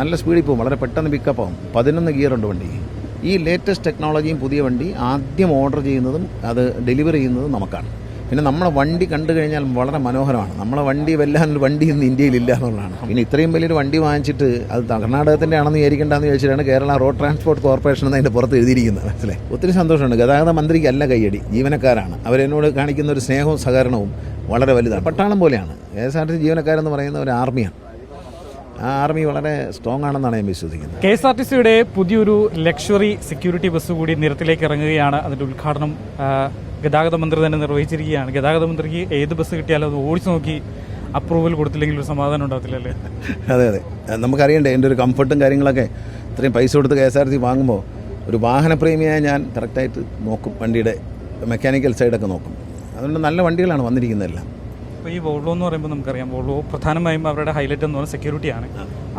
നല്ല സ്പീഡിൽ പോകും. വളരെ പെട്ടെന്ന് പിക്കപ്പ് ആവും. ഗിയർ ഗിയറുണ്ട് വണ്ടി. ഈ ലേറ്റസ്റ്റ് ടെക്നോളജിയും പുതിയ വണ്ടി ആദ്യം ഓർഡർ ചെയ്യുന്നതും അത് ഡെലിവറി ചെയ്യുന്നതും നമുക്കാണ്. പിന്നെ നമ്മളെ വണ്ടി കണ്ടു കഴിഞ്ഞാൽ വളരെ മനോഹരമാണ്. നമ്മളെ വണ്ടി വല്ലാണ്ട് വണ്ടി ഇന്ന് ഇന്ത്യയിലില്ല എന്നുള്ളതാണ്. പിന്നെ ഇത്രയും വലിയൊരു വണ്ടി വാങ്ങിച്ചിട്ട് അത് കർണാടകത്തിന്റെ ആണെന്ന് വിചാരിക്കേണ്ടെന്ന് ചോദിച്ചിട്ടാണ് കേരള റോഡ് ട്രാൻസ്പോർട്ട് കോർപ്പറേഷൻ എന്ന് അതിന്റെ പുറത്ത് എഴുതിയിരിക്കുന്നത്. മനസ്സിലെ ഒത്തിരി സന്തോഷമുണ്ട്. ഗതാഗത മന്ത്രിക്ക് അല്ല കൈയടി ജീവനക്കാരാണ്. അവരെന്നോട് കാണിക്കുന്ന ഒരു സ്നേഹവും സഹകരണവും വളരെ വലുതാണ്. പട്ടാളം പോലെയാണ്. K S R T C ജീവനക്കാരെന്ന് പറയുന്ന ഒരു ആർമിയാണ് ആർമി വളരെ സ്ട്രോങ് ആണെന്നാണ് ഞാൻ വിശ്വസിക്കുന്നത്. കെ എസ് ആർ ടി സിയുടെ പുതിയൊരു ലക്ഷറി സെക്യൂരിറ്റി ബസ് കൂടി നിരത്തിലേക്ക് ഇറങ്ങുകയാണ്. അതിന്റെ ഉദ്ഘാടനം ഗതാഗത മന്ത്രി തന്നെ നിർവഹിച്ചിരിക്കുകയാണ്. ഗതാഗത മന്ത്രിക്ക് ഏത് ബസ് കിട്ടിയാലും അത് ഓടിച്ചു നോക്കി അപ്രൂവൽ കൊടുത്തില്ലെങ്കിൽ ഒരു സമാധാനം ഉണ്ടാകത്തില്ലല്ലേ അതെ അതെ. നമുക്കറിയണ്ടേ എന്റെ ഒരു കംഫർട്ടും കാര്യങ്ങളൊക്കെ ഇത്രയും പൈസ കൊടുത്ത് കെ എസ് ആർ ടി വാങ്ങുമ്പോൾ ഒരു വാഹനപ്രേമിയായ ഞാൻ കറക്റ്റായിട്ട് നോക്കും. വണ്ടിയുടെ മെക്കാനിക്കൽ സൈഡൊക്കെ നോക്കും. അതുകൊണ്ട് നല്ല വണ്ടികളാണ് വന്നിരിക്കുന്നതെല്ലാം. അപ്പോൾ ഈ വോൾവോ എന്ന് പറയുമ്പോൾ നമുക്കറിയാം വോൾവോ പ്രധാനമായും അവരുടെ ഹൈലൈറ്റ് എന്ന് പറയുന്നത് സെക്യൂരിറ്റിയാണ്.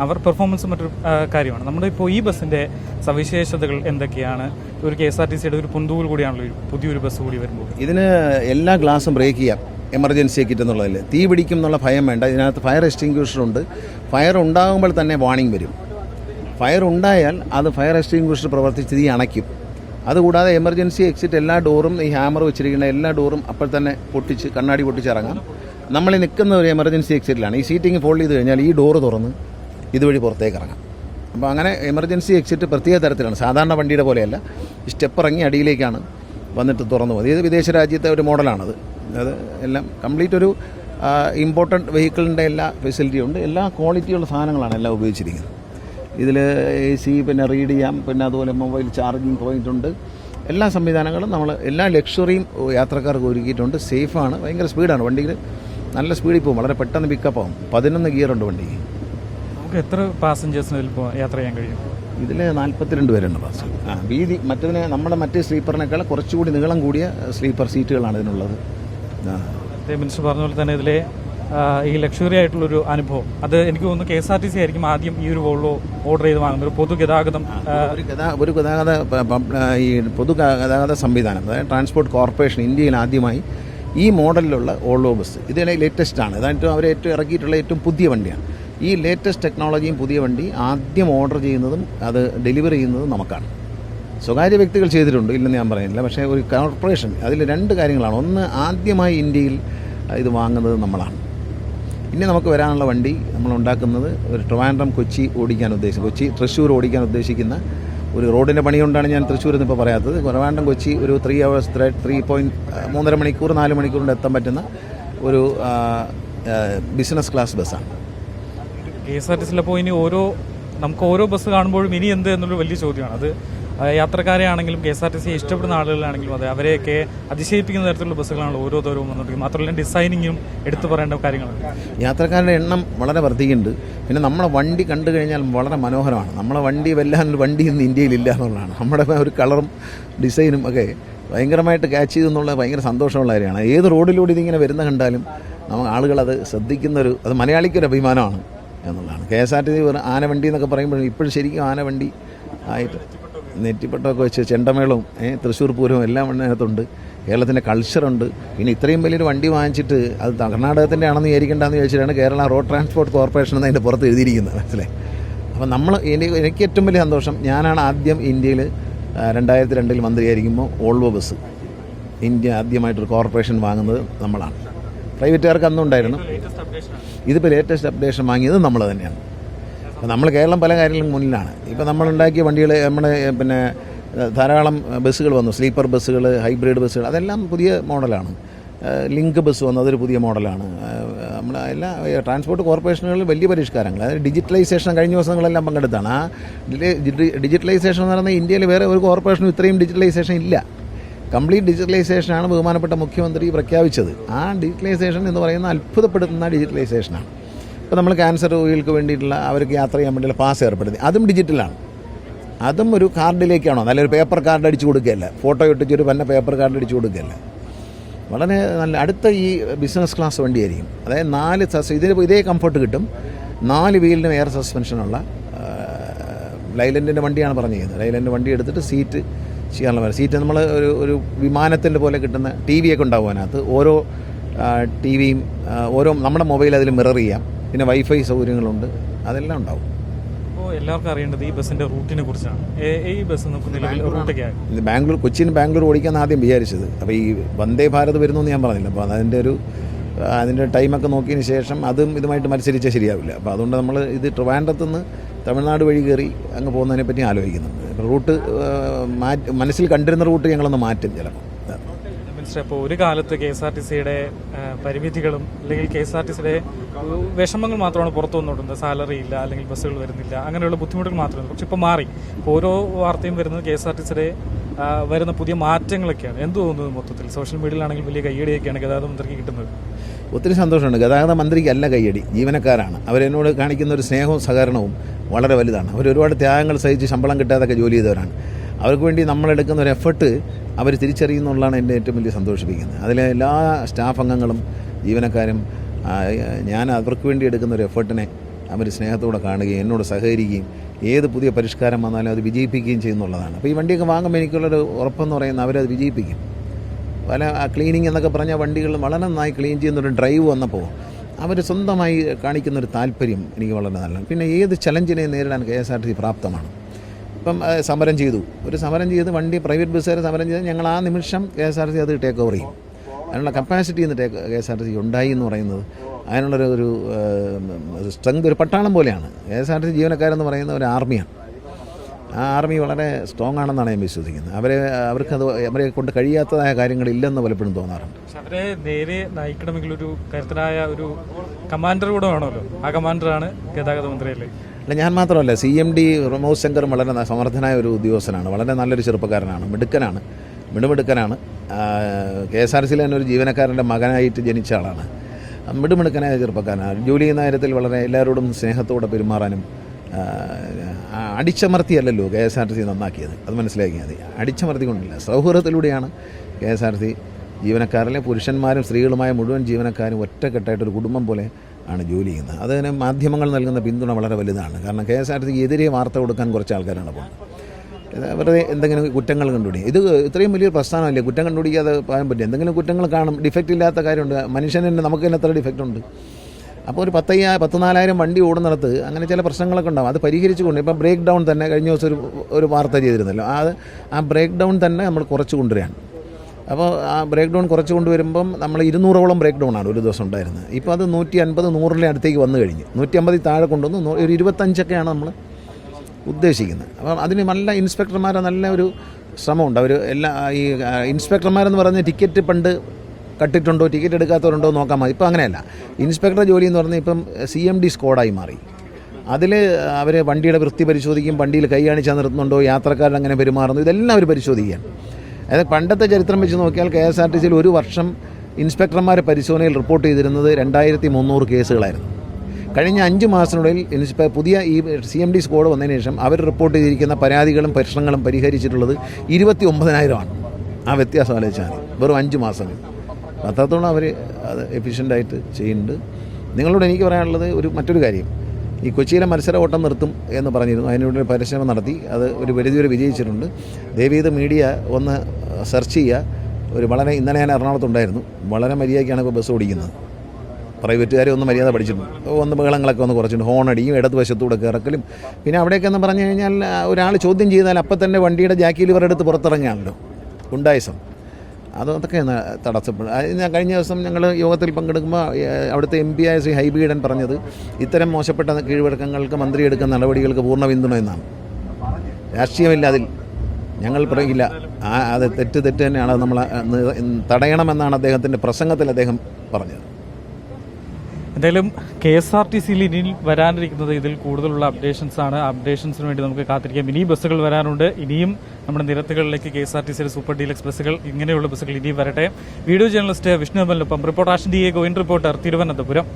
അവർ പെർഫോമൻസ് മറ്റൊരു കാര്യമാണ്. നമ്മുടെ ഇപ്പോൾ ഈ ബസ്സിന്റെ സവിശേഷതകൾ എന്തൊക്കെയാണ്? ഒരു കെ എസ് ആർ ടി സിയുടെ ഒരു പുന്തൂൽ കൂടിയാണല്ലോ ഒരു പുതിയൊരു ബസ് കൂടി വരുമ്പോൾ. ഇതിന് എല്ലാ ഗ്ലാസും ബ്രേക്ക് ചെയ്യാം എമർജൻസി കിറ്റ് എന്നുള്ളതിൽ തീ പിടിക്കും എന്നുള്ള ഭയം വേണ്ട ഇതിനകത്ത് ഫയർ എക്സ്റ്റിങ്ക്വിഷറുണ്ട് ഫയർ ഉണ്ടാകുമ്പോൾ തന്നെ വാണിംഗ് വരും. ഫയർ ഉണ്ടായാൽ അത് ഫയർ എക്സ്റ്റിങ്ക്വിഷർ പ്രവർത്തിച്ച് തീ അണയ്ക്കും. അതുകൂടാതെ എമർജൻസി എക്സിറ്റ് എല്ലാ ഡോറും ഈ ഹാമർ വെച്ചിരിക്കുന്ന എല്ലാ ഡോറും അപ്പോൾ തന്നെ പൊട്ടിച്ച് കണ്ണാടി പൊട്ടിച്ച് ഇറങ്ങാം. നമ്മൾ നിൽക്കുന്ന ഒരു എമർജൻസി എക്സിറ്റിലാണ് ഈ സീറ്റിംഗ് ഫോൾഡ് ചെയ്ത് കഴിഞ്ഞാൽ ഈ ഡോറ് തുറന്ന് ഇതുവഴി പുറത്തേക്ക് ഇറങ്ങാം. അപ്പോൾ അങ്ങനെ എമർജൻസി എക്സിറ്റ് പ്രത്യേക തരത്തിലാണ്. സാധാരണ വണ്ടിയുടെ പോലെയല്ല. സ്റ്റെപ്പ് ഇറങ്ങി അടിയിലേക്കാണ് വന്നിട്ട് തുറന്നു പോകുന്നത്. ഇത് വിദേശ രാജ്യത്തെ ഒരു മോഡലാണത്. അത് എല്ലാം കംപ്ലീറ്റ് ഒരു ഇമ്പോർട്ടന്റ് വെഹിക്കിളിന്റെ എല്ലാ ഫെസിലിറ്റിയും ഉണ്ട്. എല്ലാ ക്വാളിറ്റിയുള്ള സാധനങ്ങളാണ് എല്ലാം ഉപയോഗിച്ചിരിക്കുന്നത്. ഇതിൽ എ സി പിന്നെ റീഡ് ചെയ്യാം പിന്നെ അതുപോലെ മൊബൈൽ ചാർജിങ് പോയിന്റ് ഉണ്ട്. എല്ലാ സംവിധാനങ്ങളും നമ്മൾ എല്ലാ ലക്ഷറിയും യാത്രക്കാർക്ക് ഒരുക്കിയിട്ടുണ്ട്. സേഫാണ് ഭയങ്കര സ്പീഡാണ് വണ്ടിയിൽ നല്ല സ്പീഡിൽ പോകും. വളരെ പെട്ടെന്ന് പിക്കപ്പ് ആവും. പതിനൊന്ന് ഉണ്ട് വണ്ടി. നമുക്ക് എത്ര പാസഞ്ചേഴ്സിന് ഇതിൽ യാത്ര ചെയ്യാൻ കഴിയും? ഇതിൽ നാൽപ്പത്തിരണ്ട് പേരുണ്ട് ബസ് ആ വീതി മറ്റതിന് നമ്മുടെ മറ്റേ സ്ലീപ്പറിനേക്കാൾ കുറച്ചുകൂടി നീളം കൂടിയ സ്ലീപ്പർ സീറ്റുകളാണ് ഇതിനുള്ളത്. നേരത്തെ മിനിസ്റ്റർ പറഞ്ഞ പോലെ തന്നെ ഇതിലെ ഈ ലക്ഷറി ആയിട്ടുള്ളൊരു അനുഭവം. അത് എനിക്ക് തോന്നുന്നു K S R T C ആയിരിക്കും ആദ്യം ഈ ഒരു വോൾവോ ഓർഡർ ചെയ്ത് വാങ്ങുന്നത്. ഒരു പൊതുഗതാഗതം ഒരു ഗതാ ഒരു ഗതാഗത ഈ പൊതു ഗ- ഗതാഗത സംവിധാനം അതായത് ട്രാൻസ്പോർട്ട് കോർപ്പറേഷൻ ഇന്ത്യയിൽ ആദ്യമായി ഈ മോഡലിലുള്ള ഓൾവോ ബസ് ഇതിനെ ലേറ്റസ്റ്റ് ആണ് അതായത് അവർ ഏറ്റവും ഇറക്കിയിട്ടുള്ള ഏറ്റവും പുതിയ വണ്ടിയാണ്. ഈ ലേറ്റസ്റ്റ് ടെക്നോളജിയും പുതിയ വണ്ടി ആദ്യം ഓർഡർ ചെയ്യുന്നതും അത് ഡെലിവർ ചെയ്യുന്നതും നമുക്കാണ്. സ്വകാര്യ വ്യക്തികൾ ചെയ്തിട്ടുണ്ട് ഇല്ലെന്ന് ഞാൻ പറയുന്നില്ല. പക്ഷേ ഒരു കോർപ്പറേഷൻ അതിൽ രണ്ട് കാര്യങ്ങളാണ്. ഒന്ന് ആദ്യമായി ഇന്ത്യയിൽ ഇത് വാങ്ങുന്നത് നമ്മളാണ്. ഇനി നമുക്ക് വരാനുള്ള വണ്ടി നമ്മൾ ഉണ്ടാക്കുന്നത് ഒരു ട്രിവാൻഡ്രം കൊച്ചി ഓടിക്കാൻ ഉദ്ദേശിക്കും കൊച്ചി തൃശ്ശൂർ ഓടിക്കാൻ ഉദ്ദേശിക്കുന്ന ഒരു റോഡിന്റെ പണി കൊണ്ടാണ് ഞാൻ തൃശ്ശൂർ ഇപ്പോൾ പറയാത്തത്. ട്രിവാൻഡ്രം കൊച്ചി ഒരു ത്രീ അവേഴ്സ് ത്രീ പോയിന്റ് മൂന്നര മണിക്കൂർ നാല് മണിക്കൂറിന്റെ എത്താൻ പറ്റുന്ന ഒരു ബിസിനസ് ക്ലാസ് ബസ്സാണ് കെ എസ് ആർ ടി സിയിലപ്പോൾ ഇനി ഓരോ നമുക്ക് ഓരോ ബസ് കാണുമ്പോഴും ഇനി എന്ത് എന്നുള്ളൊരു വലിയ ചോദ്യമാണ്. അത് യാത്രക്കാരെ ആണെങ്കിലും K S R T C ഇഷ്ടപ്പെടുന്ന ആളുകളാണെങ്കിലും അതെ അവരെയൊക്കെ അതിശയിപ്പിക്കുന്ന തരത്തിലുള്ള ബസ്സുകളാണ് ഓരോ ദൂരവും വന്നുകൊണ്ടിരിക്കുന്നത്. മാത്രമല്ല ഡിസൈനിങ്ങും എടുത്തു പറയേണ്ട കാര്യങ്ങളാണ്. യാത്രക്കാരുടെ എണ്ണം വളരെ വർദ്ധിക്കുന്നുണ്ട്. പിന്നെ നമ്മളെ വണ്ടി കണ്ടു കഴിഞ്ഞാൽ വളരെ മനോഹരമാണ്. നമ്മളെ വണ്ടി വല്ലാൻ വണ്ടി ഇന്ന് ഇന്ത്യയിലില്ല എന്നുള്ളതാണ്. നമ്മുടെ ഒരു കളറും ഡിസൈനും ഒക്കെ ഭയങ്കരമായിട്ട് ക്യാച്ച് ചെയ്തെന്നുള്ള ഭയങ്കര സന്തോഷമുള്ള കാര്യമാണ്. ഏത് റോഡിലൂടെ ഇതിങ്ങനെ വരുന്ന കണ്ടാലും നമുക്ക് ആളുകളത് ശ്രദ്ധിക്കുന്നൊരു അത് മലയാളിക്കൊരു അഭിമാനമാണ് എന്നുള്ളതാണ്. K S R T C ആനവണ്ടി എന്നൊക്കെ പറയുമ്പോഴും ഇപ്പോഴും ശരിക്കും ആനവണ്ടി ആയിട്ട് നെറ്റിപ്പട്ടമൊക്കെ വെച്ച് ചെണ്ടമേളവും തൃശ്ശൂർ പൂരവും എല്ലാം അതിനകത്തുണ്ട് കേരളത്തിന്റെ കൾച്ചറുണ്ട് ഇനി ഇത്രയും വലിയൊരു വണ്ടി വാങ്ങിച്ചിട്ട് അത് കർണാടകത്തിന്റെ ആണെന്ന് വിചാരിക്കേണ്ടതെന്ന് ചോദിച്ചിട്ടാണ് കേരള റോഡ് ട്രാൻസ്പോർട്ട് കോർപ്പറേഷൻ എന്ന് അതിന്റെ പുറത്ത് എഴുതിയിരിക്കുന്നത്. മനസ്സിലെ അപ്പം നമ്മൾ എനിക്ക് എനിക്ക് ഏറ്റവും വലിയ സന്തോഷം ഞാനാണ് ആദ്യം ഇന്ത്യയിൽ രണ്ടായിരത്തി രണ്ടിൽ മന്ത്രിയായിരിക്കുമ്പോൾ ഓൾവോ ബസ്. ഇന്ത്യ ആദ്യമായിട്ടൊരു കോർപ്പറേഷൻ വാങ്ങുന്നത് നമ്മളാണ്. പ്രൈവറ്റുകാർക്ക് അന്നുണ്ടായിരുന്നു. ഇതിപ്പോൾ ലേറ്റസ്റ്റ് അപ്ഡേഷൻ വാങ്ങിയത് നമ്മൾ തന്നെയാണ്. അപ്പോൾ നമ്മൾ കേരളം പല കാര്യങ്ങളും മുന്നിലാണ്. ഇപ്പോൾ നമ്മളുണ്ടാക്കിയ വണ്ടികൾ നമ്മുടെ പിന്നെ ധാരാളം ബസ്സുകൾ വന്നു. സ്ലീപ്പർ ബസ്സുകൾ ഹൈബ്രിഡ് ബസ്സുകൾ അതെല്ലാം പുതിയ മോഡലാണ്. ലിങ്ക് ബസ് വന്നു അതൊരു പുതിയ മോഡലാണ്. നമ്മൾ എല്ലാ ട്രാൻസ്പോർട്ട് കോർപ്പറേഷനുകളിൽ വലിയ പരിഷ്കാരങ്ങൾ. അതായത് ഡിജിറ്റലൈസേഷൻ കഴിഞ്ഞ ദിവസങ്ങളെല്ലാം പങ്കെടുത്താണ്. ആ ഡിജിറ്റലൈസേഷൻ എന്ന് പറയുന്നത് ഇന്ത്യയിൽ വേറെ ഒരു കോർപ്പറേഷനും ഇത്രയും ഡിജിറ്റലൈസേഷൻ ഇല്ല. കംപ്ലീറ്റ് ഡിജിറ്റലൈസേഷനാണ് ബഹുമാനപ്പെട്ട മുഖ്യമന്ത്രി പ്രഖ്യാപിച്ചത്. ആ ഡിജിറ്റലൈസേഷൻ എന്ന് പറയുന്ന അത്ഭുതപ്പെടുത്തുന്ന ഡിജിറ്റലൈസേഷനാണ്. ഇപ്പോൾ നമ്മൾ ക്യാൻസർ രോഗികൾക്ക് വേണ്ടിയിട്ടുള്ള അവർക്ക് യാത്ര ചെയ്യാൻ വേണ്ടിയുള്ള പാസ് ഏർപ്പെടുത്തി. അതും ഡിജിറ്റലാണ് അതും ഒരു കാർഡിലേക്കാണോ? നല്ലൊരു പേപ്പർ കാർഡ് അടിച്ചു കൊടുക്കുകയല്ല. ഫോട്ടോ ഇട്ടിച്ച് ഒരു പന്ന പേപ്പർ കാർഡ് അടിച്ചു കൊടുക്കുകയല്ല. വളരെ നല്ല അടുത്ത ഈ ബിസിനസ് ക്ലാസ് വണ്ടിയായിരിക്കും. അതായത് നാല് സസ് ഇതിന് ഇതേ കംഫർട്ട് കിട്ടും. നാല് വീലിനും എയർ സസ്പെൻഷനുള്ള ലൈലൻഡിന്റെ വണ്ടിയാണ് പറഞ്ഞു ചെയ്യുന്നത് ലൈലൻഡ് വണ്ടി എടുത്തിട്ട് സീറ്റ് ചെയ്യാനുള്ള സീറ്റ് നമ്മൾ ഒരു ഒരു വിമാനത്തിന്റെ പോലെ കിട്ടുന്ന ടി വി ഒക്കെ ഉണ്ടാവും അതിനകത്ത്. ഓരോ ടി വിയും ഓരോ നമ്മുടെ മൊബൈൽ അതിൽ മിറർ ചെയ്യാം. പിന്നെ വൈഫൈ സൗകര്യങ്ങളുണ്ട്. അതെല്ലാം ഉണ്ടാവും. എല്ലാവർക്കും അറിയേണ്ടത് ഈ ബസ്സിന്റെ റൂട്ടിനെ കുറിച്ചാണ്. ഏ- ഈ ബസ് നമുക്ക് നിലവിൽ റൂട്ടൊക്കെയാണ് ഇത് ബാംഗ്ലൂർ കൊച്ചിന് ബാംഗ്ലൂർ ഓടിക്കാൻ ആദ്യം വിചാരിച്ചത്. അപ്പോൾ ഈ വന്ദേ ഭാരത് വരുന്നു എന്ന് ഞാൻ പറഞ്ഞില്ല. അപ്പോൾ അതിന്റെ ഒരു അതിന്റെ അതിന്റെ ടൈമൊക്കെ നോക്കിയതിന് ശേഷം അതും ഇതുമായിട്ട് മത്സരിച്ചാൽ ശരിയാവില്ല. അപ്പോൾ അതുകൊണ്ട് നമ്മൾ ഇത് ട്രിവാൻഡ്രത്ത് നിന്ന് തമിഴ്നാട് വഴി കയറി അങ്ങ് പോകുന്നതിനെ പറ്റി ആലോചിക്കുന്നുണ്ട് റൂട്ട് മനസ്സിൽ കണ്ടിരുന്ന റൂട്ട് ഞങ്ങളൊന്ന് മാറ്റും ചിലപ്പോൾ. മിനിസ്റ്റർ അപ്പോൾ ഒരു കാലത്ത് കെ എസ് ആർ ടി സിയുടെ പരിമിതികളും അല്ലെങ്കിൽ കെ എസ് ആർ ടി സിയുടെ വിഷമങ്ങൾ മാത്രമാണ് പുറത്തു വന്നുകൊണ്ടിരുന്നത്. സാലറി ഇല്ല അല്ലെങ്കിൽ ബസ്സുകൾ വരുന്നില്ല അങ്ങനെയുള്ള ബുദ്ധിമുട്ടുകൾ മാത്രമേ പക്ഷെ ഇപ്പോൾ മാറി. ഓരോ വാർത്തയും വരുന്നത് കെ എസ് ആർ ടി സിയുടെ വരുന്ന പുതിയ മാറ്റങ്ങളൊക്കെയാണ്. എന്ത് തോന്നുന്നത് മൊത്തത്തിൽ? സോഷ്യൽ മീഡിയയിലാണെങ്കിൽ വലിയ കയ്യടിയൊക്കെയാണ് ഗതാഗത മന്ത്രിക്ക് കിട്ടുന്നത്. ഒത്തിരി സന്തോഷമുണ്ട്. ഗതാഗത മന്ത്രിക്ക് അല്ല കയ്യടി ജീവനക്കാരാണ്. അവരെന്നോട് കാണിക്കുന്ന ഒരു സ്നേഹവും സഹകരണവും വളരെ വലുതാണ്. അവർ ഒരുപാട് ത്യാഗങ്ങൾ സഹിച്ച് ശമ്പളം കിട്ടാതൊക്കെ ജോലി ചെയ്തവരാണ്. അവർക്ക് വേണ്ടി നമ്മളെടുക്കുന്ന ഒരു എഫർട്ട് അവർ തിരിച്ചറിയുന്നുള്ളതാണ് എന്റെ ഏറ്റവും വലിയ സന്തോഷിപ്പിക്കുന്നത്. അതിലെ എല്ലാ സ്റ്റാഫ് അംഗങ്ങളും ജീവനക്കാരും ഞാൻ അവർക്ക് വേണ്ടി എടുക്കുന്ന ഒരു എഫർട്ടിനെ അവർ സ്നേഹത്തോടെ കാണുകയും എന്നോട് സഹകരിക്കുകയും ഏത് പുതിയ പരിഷ്കാരം വന്നാലും അത് വിജയിപ്പിക്കുകയും ചെയ്യുന്നുള്ളതാണ്. അപ്പോൾ ഈ വണ്ടിയൊക്കെ വാങ്ങുമ്പോൾ എനിക്കുള്ളൊരു ഉറപ്പെന്ന് പറയുന്നത് അവരത് വിജയിപ്പിക്കും. പല ക്ലീനിങ് എന്നൊക്കെ പറഞ്ഞ വണ്ടികൾ വളരെ നന്നായി ക്ലീൻ ചെയ്യുന്നൊരു ഡ്രൈവ് വന്നപ്പോൾ അവർ സ്വന്തമായി കാണിക്കുന്നൊരു താല്പര്യം എനിക്ക് വളരെ നല്ലതാണ്. പിന്നെ ഏത് ചലഞ്ചിനെ നേരിടാൻ K S R T C പ്രാപ്തമാണ്. ഇപ്പം സമരം ചെയ്തു. ഒരു സമരം ചെയ്ത് വണ്ടി പ്രൈവറ്റ് ബസ്സുകാർ സമരം ചെയ്ത് ഞങ്ങൾ ആ നിമിഷം K S R T C അത് ടേക്ക് ഓവർ ചെയ്യും. അതിനുള്ള കപ്പാസിറ്റി ഇന്ന് take K S R T C ഉണ്ടായി എന്ന് പറയുന്നത് അതിനുള്ളൊരു ഒരു സ്ട്രെങ്ത് ഒരു പട്ടാളം പോലെയാണ്. K S R T C ജീവനക്കാരെന്ന് പറയുന്ന ഒരു ആർമിയാണ് ആ ആർമി വളരെ സ്ട്രോങ് ആണെന്നാണ് ഞാൻ വിശ്വസിക്കുന്നത്. അവരെ അവർക്കത് അവരെ കൊണ്ട് കഴിയാത്തതായ കാര്യങ്ങളില്ലെന്ന് പലപ്പോഴും തോന്നാറുണ്ട്. അവരെ നേരെ നയിക്കണമെങ്കിൽ ഒരു കരുത്തനായ ഒരു കമാൻഡർ കൂടെ വേണമല്ലോ. ആ കമാൻഡറാണ് ഗതാഗത മന്ത്രിയല്ലേ? അല്ല ഞാൻ മാത്രമല്ല സി എം ഡി പ്രമോദ് ശങ്കറും വളരെ സമർത്ഥനായ ഒരു ഉദ്യോഗസ്ഥനാണ്. വളരെ നല്ലൊരു ചെറുപ്പക്കാരനാണ്. മിടുക്കനാണ്. മിടുമിടുക്കനാണ്. കെ എസ് ആർ സിയിലെ തന്നെ ഒരു ജീവനക്കാരന്റെ മകനായിട്ട് ജനിച്ച ആളാണ്. മിടുമിടുക്കനായ ചെറുപ്പക്കാരനാണ്. ജോലി ചെയ്യുന്ന കാര്യത്തിൽ വളരെ എല്ലാവരോടും സ്നേഹത്തോടെ പെരുമാറാനും അടിച്ചമർത്തിയല്ലോ K S R T C നന്നാക്കിയത്. അത് മനസ്സിലാക്കിയാൽ മതി. അടിച്ചമർത്തി കൊണ്ടില്ല. സൗഹൃദത്തിലൂടെയാണ് കെ എസ് ആർ ടി ജീവനക്കാരിലെ പുരുഷന്മാരും സ്ത്രീകളുമായ മുഴുവൻ ജീവനക്കാരും ഒറ്റക്കെട്ടായിട്ട് ഒരു കുടുംബം പോലെ ആണ് ജോലി ചെയ്യുന്നത്. അതിന് മാധ്യമങ്ങൾ നൽകുന്ന പിന്തുണ വളരെ വലുതാണ്. കാരണം കെ എസ് ആർ ടി സിക്ക് എതിരെ വാർത്ത കൊടുക്കാൻ കുറച്ച് ആൾക്കാരാണ് പോകുന്നത് വെറുതെ എന്തെങ്കിലും കുറ്റങ്ങൾ കണ്ടുപിടിക്കും ഇത് ഇത്രയും വലിയൊരു പ്രസ്ഥാനമല്ലേ? കുറ്റം കണ്ടുപിടിക്കാതെ പറയാൻ പറ്റും എന്തെങ്കിലും കുറ്റങ്ങൾ കാണും. ഡിഫക്റ്റ് ഇല്ലാത്ത കാര്യമുണ്ട്. മനുഷ്യന് തന്നെ നമുക്ക് തന്നെ എത്ര ഡിഫക്റ്റ് ഉണ്ട്. അപ്പോൾ ഒരു പത്തയ്യ പത്ത് നാലായിരം വണ്ടി ഓടുന്നിടത്ത് അങ്ങനെ ചില പ്രശ്നങ്ങളൊക്കെ ഉണ്ടാവും. അത് പരിഹരിച്ചുകൊണ്ട് ഇപ്പം ബ്രേക്ക് ഡൗൺ തന്നെ കഴിഞ്ഞ ദിവസം ഒരു ഒരു വാർത്ത ചെയ്തിരുന്നല്ലോ. അത് ആ ബ്രേക്ക് ഡൗൺ തന്നെ നമ്മൾ കുറച്ച് കൊണ്ടുവരികയാണ്. അപ്പോൾ ആ ബ്രേക്ക് ഡൗൺ കുറച്ച് കൊണ്ടുവരുമ്പം നമ്മൾ ഇരുന്നൂറോളം ബ്രേക്ക് ഡൗൺ ആണ് ഒരു ദിവസം ഉണ്ടായിരുന്നത്. ഇപ്പോൾ അത് നൂറ്റി അൻപത് നൂറിലെ അടുത്തേക്ക് വന്നു കഴിഞ്ഞു. നൂറ്റി അമ്പതിൽ താഴെ കൊണ്ടുവന്ന്. ഒരു ഇരുപത്തഞ്ചൊക്കെയാണ് നമ്മൾ ഉദ്ദേശിക്കുന്നത്. അപ്പം അതിന് നല്ല ഇൻസ്പെക്ടർമാരെ നല്ല ഒരു ശ്രമമുണ്ട് അവർ എല്ലാ ഈ ഇൻസ്പെക്ടർമാരെന്ന് പറഞ്ഞ ടിക്കറ്റ് പണ്ട് കട്ടിട്ടുണ്ടോ ടിക്കറ്റ് എടുക്കാത്തവരുണ്ടോ നോക്കാൻ മതി. ഇപ്പോൾ അങ്ങനെയല്ല. ഇൻസ്പെക്ടർ ജോലി എന്ന് പറഞ്ഞാൽ ഇപ്പം സി എം ഡി സ്ക്വാഡായി മാറി. അതിൽ അവർ വണ്ടിയുടെ വൃത്തി പരിശോധിക്കും വണ്ടിയിൽ കൈ കാണിച്ചാൽ നിർത്തുന്നുണ്ടോ യാത്രക്കാരൻ അങ്ങനെ പെരുമാറുന്നു ഇതെല്ലാം അവർ പരിശോധിക്കുകയാണ്. അതായത് പണ്ടത്തെ ചരിത്രം വെച്ച് നോക്കിയാൽ കെ എസ് ആർ ടി സിയിൽ ഒരു വർഷം ഇൻസ്പെക്ടർമാരെ പരിശോധനയിൽ റിപ്പോർട്ട് ചെയ്തിരുന്നത് രണ്ടായിരത്തി മുന്നൂറ് കേസുകളായിരുന്നു. കഴിഞ്ഞ അഞ്ച് മാസത്തിനുള്ളിൽ ഇൻസ്പെ പുതിയ ഈ സി എം ഡി സ്കോഡ് വന്നതിന് ശേഷം അവർ റിപ്പോർട്ട് ചെയ്തിരിക്കുന്ന പരാതികളും പ്രശ്നങ്ങളും പരിഹരിച്ചിട്ടുള്ളത് ഇരുപത്തി ഒമ്പതിനായിരമാണ് ആ വ്യത്യാസം ആലോചിച്ചാൽ മതി. വെറും അഞ്ച് മാസങ്ങൾ അത്രത്തോളം അവർ അത് എഫിഷ്യന്റായിട്ട് ചെയ്യുന്നുണ്ട്. നിങ്ങളോട് എനിക്ക് പറയാനുള്ളത് ഒരു മറ്റൊരു കാര്യം. ഈ കൊച്ചിയിലെ മത്സര ഓട്ടം നിർത്തും എന്ന് പറഞ്ഞിരുന്നു. അതിനുവേണ്ടി പരിശ്രമം നടത്തി. അത് ഒരു പരിധിവരെ വിജയിച്ചിട്ടുണ്ട്. ദേവീത് മീഡിയ ഒന്ന് സെർച്ച് ചെയ്യുക. ഒരു വളരെ ഇന്നലെ ഞാൻ എറണാകുളത്ത് ഉണ്ടായിരുന്നു. വളരെ മര്യാദയ്ക്കാണ് ഇപ്പോൾ ബസ് ഓടിക്കുന്നത്. പ്രൈവറ്റുകാരെ ഒന്ന് മര്യാദ പഠിച്ചിട്ടുണ്ട്. ഒന്ന് ബഹളങ്ങളൊക്കെ ഒന്ന് കുറച്ചിട്ടുണ്ട്. ഹോൺ അടിയും ഇടതുവശത്തൂടെ കയറക്കലും പിന്നെ അവിടെയൊക്കെ എന്ന് പറഞ്ഞു കഴിഞ്ഞാൽ ഒരാൾ ചോദ്യം ചെയ്താൽ അപ്പം തന്നെ വണ്ടിയുടെ ജാക്കിയിൽ ലിവർ എടുത്ത് പുറത്തിറങ്ങിയാണല്ലോ ഉണ്ടായസം അത് അതൊക്കെ തടസ്സപ്പെടും. ഞാൻ കഴിഞ്ഞ ദിവസം ഞങ്ങൾ യോഗത്തിൽ പങ്കെടുക്കുമ്പോൾ അവിടുത്തെ എം പി ആയ ശ്രീ ഹൈബീഡൻ പറഞ്ഞത് ഇത്തരം മോശപ്പെട്ട കീഴ്വഴക്കങ്ങൾക്ക് മന്ത്രി എടുക്കുന്ന നടപടികൾക്ക് പൂർണ പിന്തുണ എന്നാണ്. രാഷ്ട്രീയമില്ല അതിൽ. ഞങ്ങൾ പറയില്ല. ആ അത് തെറ്റ് തെറ്റ് തന്നെയാണ്. നമ്മൾ തടയണമെന്നാണ് അദ്ദേഹത്തിന്റെ പ്രസംഗത്തിൽ അദ്ദേഹം പറഞ്ഞത്. എന്തായാലും കെ എസ് ആർ ടി സിയിൽ ഇനി വരാനിരിക്കുന്നത് ഇതിൽ കൂടുതലുള്ള അപ്ഡേഷൻസ് ആണ്. അപ്ഡേഷൻസിന് വേണ്ടി നമുക്ക് കാത്തിരിക്കാം. ഇനിയും ബസ്സുകൾ വരാനുണ്ട്. ഇനിയും നമ്മുടെ നിരത്തുകളിലേക്ക് കെ എസ് ആർ ടി സിയുടെ സൂപ്പർ ഡീലക്സ് ബസ്സുകൾ ഇങ്ങനെയുള്ള ബസ്സുകൾ ഇനിയും വരട്ടെ. വീഡിയോ ജേർണലിസ്റ്റ് വിഷ്ണു അമലിനൊപ്പം റിപ്പോർട്ടർ ആഷൻ ഡി എ ഗോയിൻ റിപ്പോർട്ടർ തിരുവനന്തപുരം.